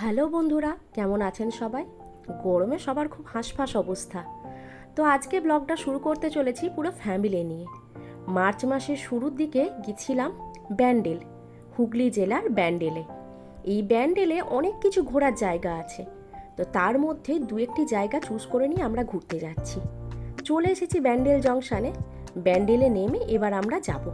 Hello বন্ধুরা, কেমন আছেন সবাই? গরমে সবার খুব হাঁসফাঁস অবস্থা। তো আজকে ব্লগটা শুরু করতে চলেছি পুরো ফ্যামিলি নিয়ে। মার্চ মাসের শুরুর দিকে গেছিলাম ব্যান্ডেল, হুগলি জেলার ব্যান্ডেলে। এই ব্যান্ডেলে অনেক কিছু ঘোরার জায়গা আছে। তো তার মধ্যে দু একটি জায়গা চুজ করে নিয়ে আমরা ঘুরতে যাচ্ছি। চলে এসেছি ব্যান্ডেল জংশনে। ব্যান্ডেলে নেমে এবার আমরা যাব।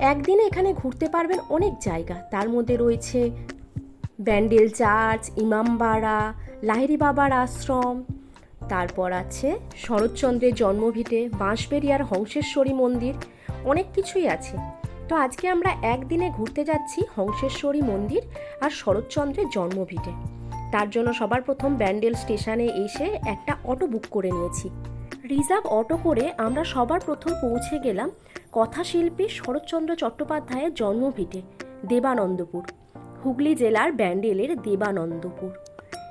একদিনে এখানে ঘুরতে পারবেন অনেক জায়গা। তার মধ্যে রয়েছে ব্যান্ডেল চার্চ ইমামবাড়া লাহিরি বাবার আশ্রম। তারপর আছে শরৎচন্দ্রের জন্মভিটে বাঁশবেরিয়ার হংসেশ্বরী মন্দির, অনেক কিছুই আছে। তো আজকে আমরা একদিনে ঘুরতে যাচ্ছি হংসেশ্বরী মন্দির আর শরৎচন্দ্রের জন্মভিটে। তার জন্য সবার প্রথম ব্যান্ডেল স্টেশনে এসে একটা অটো বুক করে নিয়েছি। রিজার্ভ অটো করে আমরা সবার প্রথম পৌঁছে গেলাম কথাশিল্পী শরৎচন্দ্র চট্টোপাধ্যায়ের জন্মভিটে, দেবানন্দপুর। হুগলি জেলার ব্যান্ডেলের দেবানন্দপুর।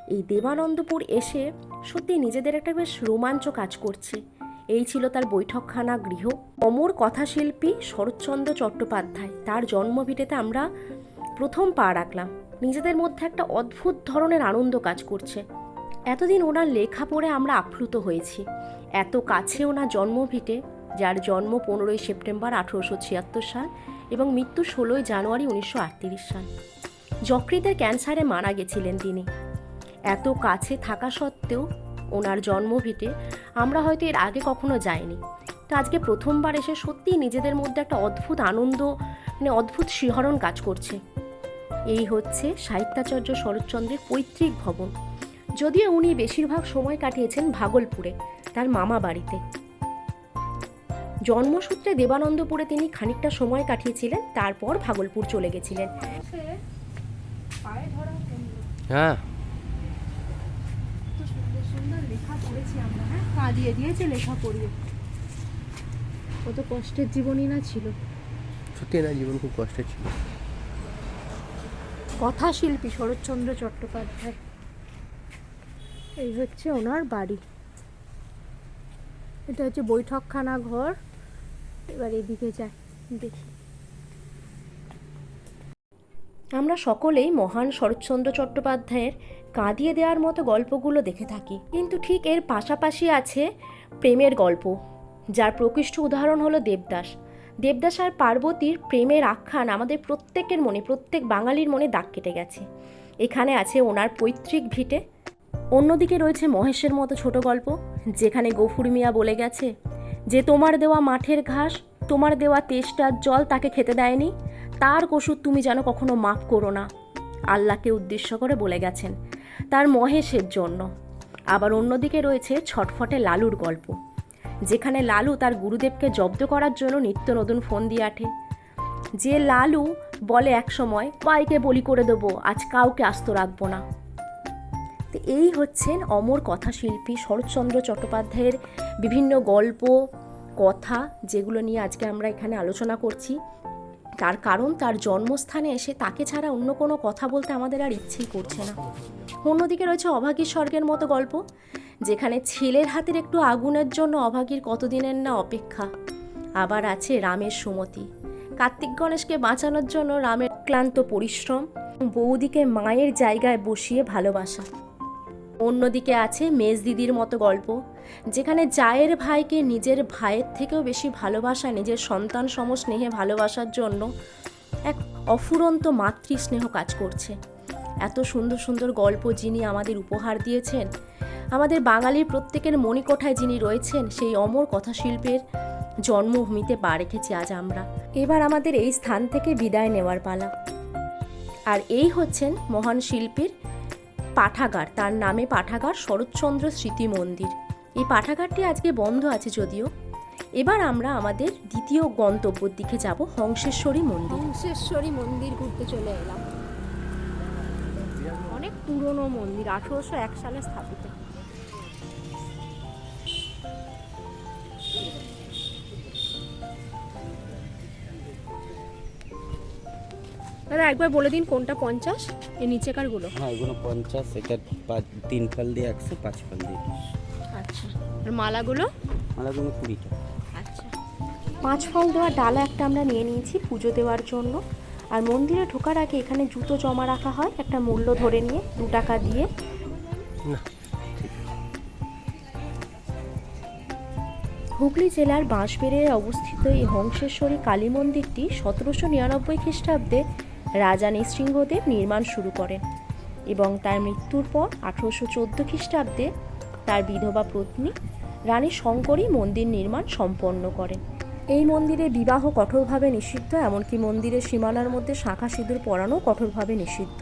এই দেবানন্দপুর এসে সত্যি নিজেদের একটা বেশ রোমাঞ্চ কাজ করছে। এই ছিল তার বৈঠকখানা গৃহ। অমর কথাশিল্পী শরৎচন্দ্র চট্টোপাধ্যায়, তার জন্মভিটেতে আমরা প্রথম পা রাখলাম। নিজেদের মধ্যে একটা অদ্ভুত ধরনের আনন্দ কাজ করছে। এতদিন ওনার লেখা পড়ে আমরা আপ্লুত হয়েছি। এত কাছে ওনার জন্মভিটে, যার জন্ম পনেরোই সেপ্টেম্বর আঠেরোশো ছিয়াত্তর সাল এবং মৃত্যু ষোলোই জানুয়ারি উনিশশো আটত্রিশ সাল। যকৃতের ক্যান্সারে মারা গেছিলেন তিনি। এত কাছে থাকা সত্ত্বেও ওনার জন্মভিটে আমরা হয়তো এর আগে কখনো যাইনি। তো আজকে প্রথমবার এসে সত্যিই নিজেদের মধ্যে একটা অদ্ভুত আনন্দ মানে অদ্ভুত শিহরণ কাজ করছে। এই হচ্ছে সাহিত্যাচার্য শরৎচন্দ্রের পৈতৃক ভবন। যদিও উনি বেশিরভাগ সময় কাটিয়েছেন ভাগলপুরে, তার মামা বাড়িতে। জন্মসূত্রে দেবানন্দপুরে তিনি খানিকটা সময় কাটিয়েছিলেন, তারপর ভাগলপুর চলে গেছিলেন। হ্যাঁ। সুন্দর সুন্দর লেখা পড়েছি আমরা হ্যাঁ? কাঁদিয়ে দিয়েছে লেখা পড়িয়ে। কত কষ্টের জীবনই না ছিল। সত্যি না জীবন খুব কষ্টের ছিল। কথাশিল্পী শরৎচন্দ্র চট্টোপাধ্যায়। এই হচ্ছে ওনার বাড়ি। এটা হচ্ছে বৈঠকখানা ঘর। এবার এদিকে যাই দেখি। আমরা সকলেই মহান শরৎচন্দ্র চট্টোপাধ্যায়ের কাঁদিয়ে দেওয়ার মতো গল্পগুলো দেখে থাকি। কিন্তু ঠিক এর পাশাপাশি আছে প্রেমের গল্প, যার প্রকৃষ্ট উদাহরণ হলো দেবদাস। দেবদাস আর পার্বতীর প্রেমের আখ্যান আমাদের প্রত্যেকের মনে, প্রত্যেক বাঙালির মনে দাগ কেটে গেছে। এখানে আছে ওনার পৈতৃক ভিটে। অন্যদিকে রয়েছে মহেশের মতো ছোট গল্প, যেখানে গফুর মিয়া বলে গেছে যে, তোমার দেওয়া মাঠের ঘাস, তোমার দেওয়া তেষ্টার জল তাকে খেতে দেয়নি তার কসুর তুমি যেন কখনো মাফ করো না। আল্লাহকে উদ্দেশ্য করে বলে গেছেন, তার মহেশের জন্য। আবার অন্যদিকে রয়েছে ছটফটে লালুর গল্প, যেখানে লালু তার গুরুদেবকে জব্দ করার জন্য নিত্য নতুন ফোন দিয়ে আঠে যে লালু বলে এক সময় বাইকে বলি করে দেবো, আজ কাউকে আস্ত রাখব না। তো এই হচ্ছেন অমর কথাশিল্পী শরৎচন্দ্র চট্টোপাধ্যায়ের বিভিন্ন গল্প, কথা, যেগুলো নিয়ে আজকে আমরা এখানে আলোচনা করছি। তার কারণ তার জন্মস্থানে এসে তাকে ছাড়া অন্য কোনো কথা বলতে আমাদের আর ইচ্ছেই করছে না। অন্যদিকে রয়েছে অভাগী স্বর্গের মতো গল্প, যেখানে ছেলের হাতের একটু আগুনের জন্য অভাগীর কতদিনের না অপেক্ষা। আবার আছে রামের সুমতি, কার্তিক গণেশকে বাঁচানোর জন্য রামের ক্লান্ত পরিশ্রম বৌদিকে মায়ের জায়গায় বসিয়ে ভালোবাসা। অন্যদিকে আছে মেজ দিদির মতো গল্প যেখানে জায়ের ভাইকে নিজের ভাইয়ের থেকেও বেশি ভালোবাসা, নিজের সন্তান সম স্নেহে ভালোবাসার জন্য এক অফুরন্ত মাতৃস্নেহ কাজ করছে। এত সুন্দর সুন্দর গল্প যিনি আমাদের উপহার দিয়েছেন, আমাদের বাঙালির প্রত্যেকের মণিকোঠায় যিনি রয়েছেন, সেই অমর কথাশিল্পের জন্মভূমিতে পা রেখেছি আজ আমরা। এবার আমাদের এই স্থান থেকে বিদায় নেওয়ার পালা। আর এই হচ্ছেন মহান শিল্পীর পাঠাগার, তার নামে পাঠাগার শরৎচন্দ্র স্মৃতি মন্দির। এই পাঠাগারটি আজকে বন্ধ আছে যদিও। এবার আমরা আমাদের দ্বিতীয় গন্তব্যের দিকে যাব হংসেশ্বরী মন্দির। হংসেশ্বরী মন্দির ঘুরতে চলে এলাম। অনেক পুরনো মন্দির আঠেরোশো এক সালে স্থাপিত। দাদা একবার বলে দিন কোনটা পঞ্চাশ? এর নিচেকারগুলো। হ্যাঁ এগুলো পঞ্চাশ এটা পাঁচ তিন ফাল দিয়ে একশো পাঁচ ফাল দিয়ে আর মালাগুলো? মালাগুলো কুড়ি আচ্ছা। পাঁচ ফল দেওয়া ডালা একটা আমরা নিয়ে নিয়েছি পুজো দেওয়ার জন্য। আর মন্দিরে ঢোকার আগে এখানে জুতো জমা রাখা হয় একটা মূল্য ধরে নিয়ে দু টাকা দিয়ে। হুগলি জেলার বাঁশবেড়ে অবস্থিত এই হংসেশ্বরী কালী মন্দিরটি সতেরোশো নিরানব্বই খ্রিস্টাব্দে রাজা নৃসিংহদেব নির্মাণ শুরু করেন এবং তার মৃত্যুর পর আঠেরোশো চোদ্দ খ্রিস্টাব্দে তার বিধবা পত্নী রানী শঙ্করী মন্দির নির্মাণ সম্পন্ন করেন। এই মন্দিরে বিবাহ কঠোরভাবে নিষিদ্ধ, এমনকি মন্দিরের সীমানার মধ্যে শাঁখা সিঁদুর পরানো কঠোরভাবে নিষিদ্ধ।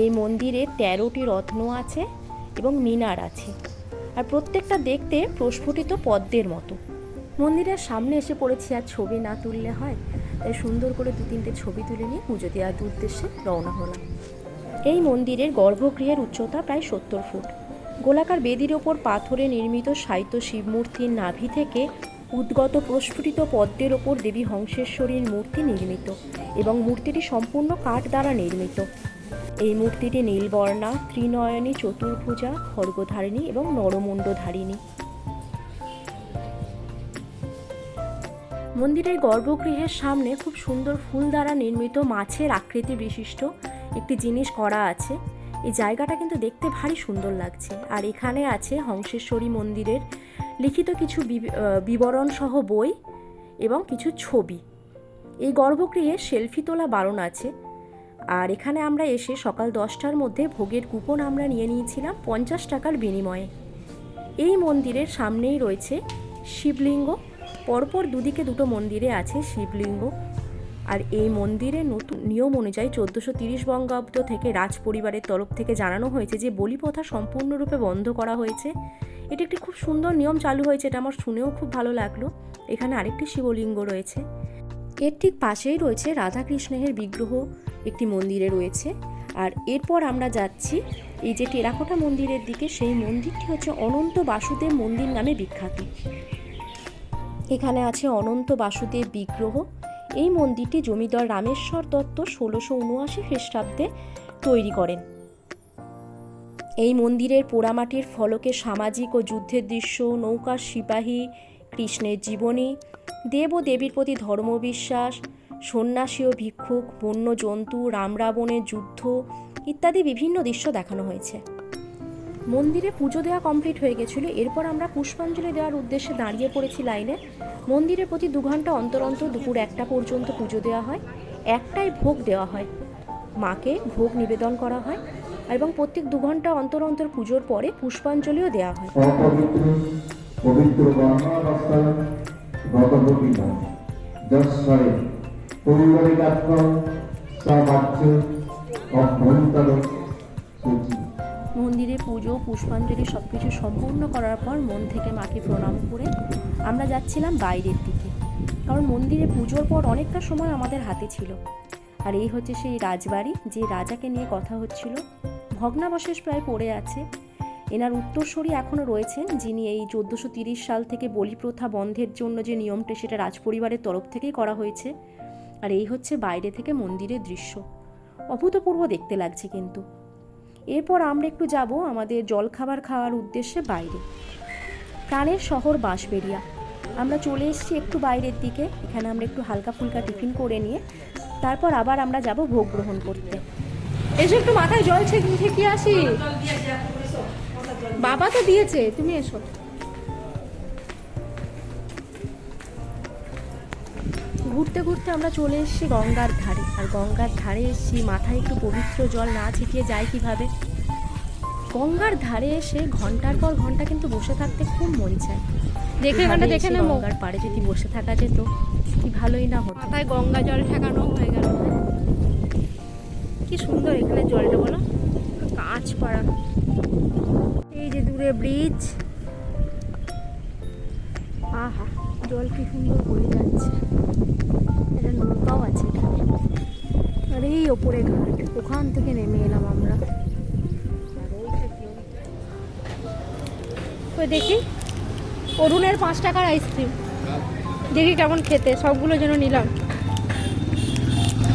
এই মন্দিরে তেরোটি রত্ন আছে এবং মিনার আছে, আর প্রত্যেকটা দেখতে প্রস্ফুটিত পদ্মের মতো। মন্দিরের সামনে এসে পড়েছি, আর ছবি না তুললে হয়, তাই সুন্দর করে দু তিনটে ছবি তুলে নিয়ে পুজো দেওয়ার উদ্দেশ্যে রওনা হলাম। এই মন্দিরের গর্ভগৃহের উচ্চতা প্রায় সত্তর ফুট। গোলাকার বেদির ওপর পাথরে নির্মিত সাহিত্য শিবমূর্তির নাভি থেকে উদ্গত প্রস্ফুটিত পদ্মের ওপর দেবী হংসেশ্বরীর মূর্তি নির্মিত এবং মূর্তিটি সম্পূর্ণ কাঠ দ্বারা নির্মিত। এই মূর্তিটি নীলবর্ণা, ত্রিনয়নী, চতুর্ভুজা খর্গধারিণী এবং নরমুণ্ডধারিণী। মন্দিরের গর্ভগৃহের সামনে খুব সুন্দর ফুল দ্বারা নির্মিত মাছের আকৃতি বিশিষ্ট। একটি জিনিস করা আছে। এই জায়গাটা কিন্তু দেখতে ভারী সুন্দর লাগছে। আর এখানে আছে হংসেশ্বরী মন্দিরের লিখিত কিছু বিব- বিবরণ সহ বই এবং কিছু ছবি। এই গর্ভগৃহে সেলফি তোলা বারণ আছে। আর এখানে আমরা এসে সকাল দশটার মধ্যে ভোগের কুপন আমরা নিয়ে নিয়েছিলাম পঞ্চাশ টাকার বিনিময়ে। এই মন্দিরের সামনেই রয়েছে শিবলিঙ্গ। পরপর দুদিকে দুটো মন্দিরে আছে শিবলিঙ্গ। আর এই মন্দিরের নতুন নিয়ম অনুযায়ী চোদ্দোশো তিরিশ বঙ্গাব্দ থেকে রাজ পরিবারের তরফ থেকে জানানো হয়েছে যে বলি প্রথা সম্পূর্ণরূপে বন্ধ করা হয়েছে। এটি একটি খুব সুন্দর নিয়ম চালু হয়েছে, এটা আমার শুনেও খুব ভালো লাগল। এখানে আরেকটি শিবলিঙ্গ রয়েছে। এর ঠিক পাশেই রয়েছে রাধাকৃষ্ণের বিগ্রহ, একটি মন্দিরে রয়েছে। আর এরপর আমরা যাচ্ছি, এই যে টেরাকোটা মন্দিরের দিকে, সেই মন্দিরটি হচ্ছে অনন্ত বাসুদেব মন্দির নামে বিখ্যাত। এখানে আছে অনন্ত বাসুদেব বিগ্রহ। এই মন্দিরটি জমিদার রামেশ্বর দত্ত ষোলোশো উনআশি খ্রিস্টাব্দে তৈরি করেন। এই মন্দিরের পোড়ামাটির ফলকে সামাজিক ও যুদ্ধের দৃশ্য নৌকার সিপাহী, কৃষ্ণের জীবনী, দেব ও দেবীর প্রতি ধর্মবিশ্বাস, সন্ন্যাসী ও ভিক্ষুক, বন্য জন্তু রাম রাবণের যুদ্ধ ইত্যাদি বিভিন্ন দৃশ্য দেখানো হয়েছে। মন্দিরে পুজো দেওয়া কমপ্লিট হয়ে গেছিল। এরপর আমরা পুষ্পাঞ্জলি দেওয়ার উদ্দেশ্যে দাঁড়িয়ে পড়েছি লাইনে। মন্দিরে প্রতি দু ঘণ্টা অন্তর অন্তর দুপুর একটা পর্যন্ত পুজো দেওয়া হয়। একটাই ভোগ দেওয়া হয়। মাকে ভোগ নিবেদন করা হয় এবং প্রত্যেক দু ঘণ্টা অন্তর অন্তর পুজোর পরে পুষ্পাঞ্জলিও দেওয়া হয়। মন্দিরে পুজো, পুষ্পাঞ্জলি সব কিছু সম্পূর্ণ করার পর মন থেকে মাকে প্রণাম করে আমরা যাচ্ছিলাম বাইরের দিকে। কারণ মন্দিরে পুজোর পর অনেকটা সময় আমাদের হাতে ছিল। আর এই হচ্ছে সেই রাজবাড়ি, যে রাজাকে নিয়ে কথা হচ্ছিল। ভগ্নাবশেষ প্রায় পড়ে আছে। এনার উত্তরসূরি এখনও রয়েছেন, যিনি এই চোদ্দোশো তিরিশ সাল থেকে বলি প্রথা বন্ধের জন্য যে নিয়মটা সেটা রাজপরিবারের তরফ থেকেই করা হয়েছে। আর এই হচ্ছে বাইরে থেকে মন্দিরের দৃশ্য। অভূতপূর্ব দেখতে লাগছে কিন্তু। এরপর আমরা একটু যাব আমাদের জলখাবার খাওয়ার উদ্দেশ্যে বাইরে। প্রাণের শহর বাঁশবেড়িয়া। আমরা চলে এসেছি একটু বাইরের দিকে। এখানে আমরা একটু হালকা ফুলকা টিফিন করে নিয়ে, তারপর আবার আমরা যাব ভোগ গ্রহণ করতে। এসো একটু মাথায় জল ছেঁকে আসি। বাবা তো দিয়েছে, তুমি এসো। ঘুরতে ঘুরতে আমরা চলে এসেছি গঙ্গার ধারে। আর গঙ্গার ধারে এসেছি মাথায় একটু পবিত্র জল না ছিটিয়ে যায় কীভাবে? গঙ্গার ধারে এসে ঘণ্টার পর ঘণ্টা কিন্তু বসে থাকতে খুব মন চায়। দেখে ঘণ্টা দেখে না গঙ্গার পাড়ে যদি বসে থাকা যেত কি ভালোই না হতো। মাথায় গঙ্গা জল ঠেকানো হয়ে গেল। কি সুন্দর এখানে জলটা বলো। কাঁচ পাড়া এই যে দূরে ব্রিজ। আহা জল কি সুন্দর বয়ে ওপরে ঘাট। ওখান থেকে নেমে এলাম আমরা। দেখি, অরুণের পাঁচ টাকার আইসক্রিম। দেখি কেমন খেতে, সবগুলো যেন নিলাম।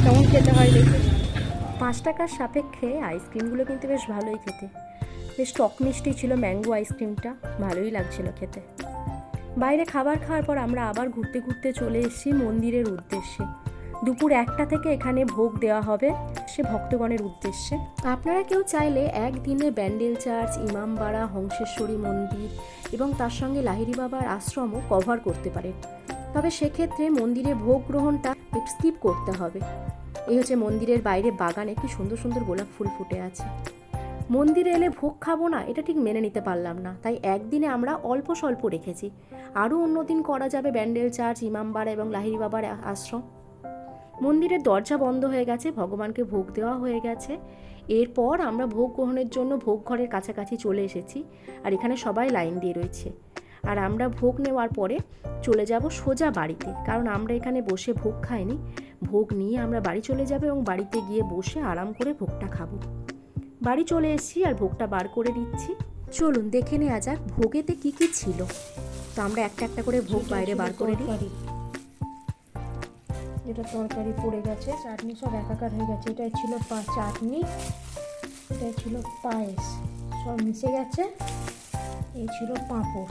কেমন খেতে হয় দেখি। পাঁচ টাকার সাপেক্ষে আইসক্রিমগুলো কিন্তু বেশ ভালোই খেতে। বেশ টক মিষ্টি ছিল ম্যাঙ্গো আইসক্রিমটা, ভালোই লাগছিল খেতে। বাইরে খাবার খাওয়ার পর আমরা আবার ঘুরতে ঘুরতে চলে এসেছি মন্দিরের উদ্দেশ্যে। দুপুর একটা থেকে এখানে ভোগ দেওয়া হবে সে ভক্তগণের উদ্দেশ্যে। আপনারা কেউ চাইলে একদিনে ব্যান্ডেল চার্চ, ইমামবাড়া, হংসেশ্বরী মন্দির এবং তার সঙ্গে লাহিড়ি বাবার আশ্রমও কভার করতে পারেন তবে সেক্ষেত্রে মন্দিরে ভোগ গ্রহণটা স্কিপ করতে হবে। এই হচ্ছে মন্দিরের বাইরে বাগানে কি সুন্দর সুন্দর গোলাপ ফুল ফুটে আছে। মন্দিরে এলে ভোগ খাব না, এটা ঠিক মেনে নিতে পারলাম না। তাই একদিনে আমরা অল্প স্বল্প রেখেছি। আরও অন্যদিন করা যাবে ব্যান্ডেল চার্চ, ইমামবাড়া এবং লাহিড়ি বাবার আশ্রম। মন্দিরের দরজা বন্ধ হয়ে গেছে, ভগবানকে ভোগ দেওয়া হয়ে গেছে। এরপর আমরা ভোগ গ্রহণের জন্য ভোগ ঘরের কাছাকাছি চলে এসেছি আর এখানে সবাই লাইন দিয়ে রয়েছে। আর আমরা ভোগ নেওয়ার পরে চলে যাব সোজা বাড়িতে, কারণ আমরা এখানে বসে ভোগ খাইনি। ভোগ নিয়ে আমরা বাড়ি চলে যাব এবং বাড়িতে গিয়ে বসে আরাম করে ভোগটা খাব। বাড়ি চলে এসেছি আর ভোগটা বার করে দিচ্ছি। চলুন দেখে নেওয়া যাক ভোগেতে কি কি ছিল। তো আমরা একটা একটা করে ভোগ বাইরে বার করে দিই। যেটা তরকারি পড়ে গেছে, চাটনি সব একাকার হয়ে গেছে। এটাই ছিল পা- চাটনি, এটাই ছিল পায়েস, সব মিশে গেছে। এই ছিল পাঁপড়।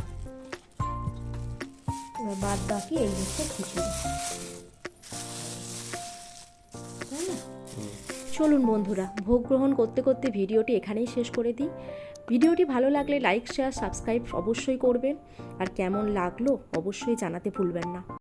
এবার বাদ বাকি এই হচ্ছে খিচুড়ি। চলুন বন্ধুরা, ভোগ গ্রহণ করতে করতে ভিডিওটি এখানেই শেষ করে দিই। ভিডিওটি ভালো লাগলে লাইক শেয়ার সাবস্ক্রাইব অবশ্যই করবেন। আর কেমন লাগল অবশ্যই জানাতে ভুলবেন না।